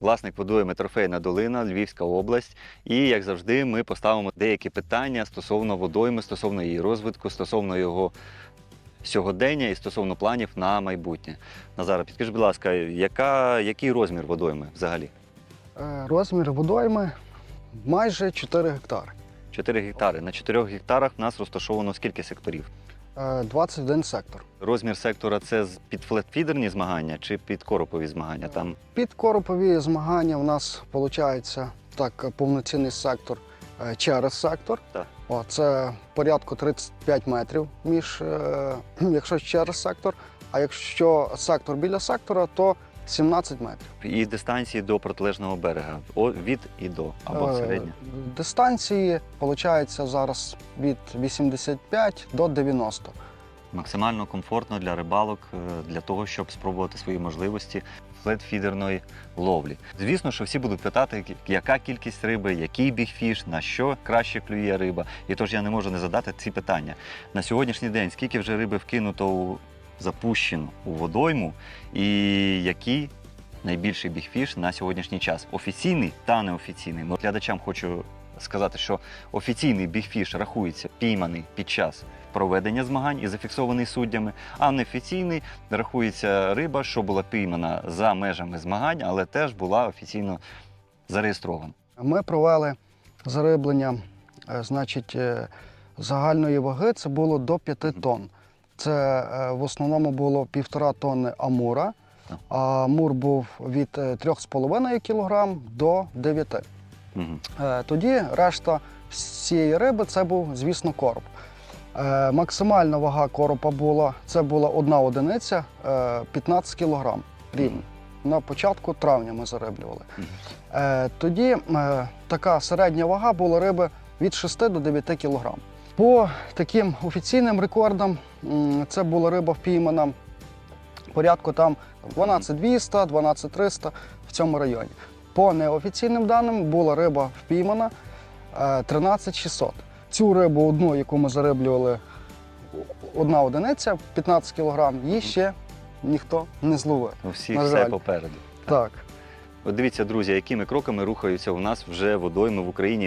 Власник водойми трофейна долина, Львівська область. І як завжди, ми поставимо деякі питання стосовно водойми, стосовно її розвитку, стосовно його сьогодення і стосовно планів на майбутнє. Назара, підкажи, будь ласка, яка, який розмір водойми взагалі? Е, Розмір водойми майже 4 гектари. 4 гектари. На 4 гектарах в нас розташовано скільки секторів? Е, 21 сектор. Розмір сектора це під флетфідерні змагання чи під коропові змагання? Там Під коропові змагання у нас виходить так повноцінний сектор е, через сектор. Так. О, це порядку 35 метрів між, е, якщо через сектор. А якщо сектор біля сектора, то 17 метрів. і дистанції до протилежного берега О, від і до або Е, середня. Дистанції виходить зараз від 85 до 90. Максимально комфортно для рибалок, е, для того, щоб спробувати свої можливості флетфідерної ловлі. Звісно, що всі будуть питати, яка кількість риби, який бігфіш, на що краще клює риба. І тож я не можу не задати ці питання. На сьогоднішній день скільки вже риби вкинуто у запущено у водойму, і який найбільший бігфіш на сьогоднішній час? Офіційний та неофіційний. Глядачам хочу сказати, що офіційний бігфіш рахується пійманий під час проведення змагань і зафіксований суддями, а неофіційний рахується риба, що була піймана за межами змагань, але теж була офіційно зареєстрована. Ми провели зариблення, е, значить, е, загальної ваги це було до 5 тонн. Це е, в основному було півтора тонни амура. А амур був від е, 3,5 кг до 9. Мгм. Е, Тоді решта всієї риби це був, звісно, короб. Е, Максимальна вага коропа була це була одна одиниця е, 15 кг рівно. На початку травня ми зариблювали. Е, Тоді е, така середня вага була риби від 6 до 9 кг. По таким офіційним рекордам це була риба впіймана порядку там 12200, 12300 в цьому районі. По неофіційним даним була риба впіймана е, 13600. Цю рибу одну, яку ми зариблювали, одна одиниця 15 кг, її ще ніхто не зловив. У всіх На все попереду. Так. От дивіться, друзі, якими кроками рухаються у нас вже водойми в Україні.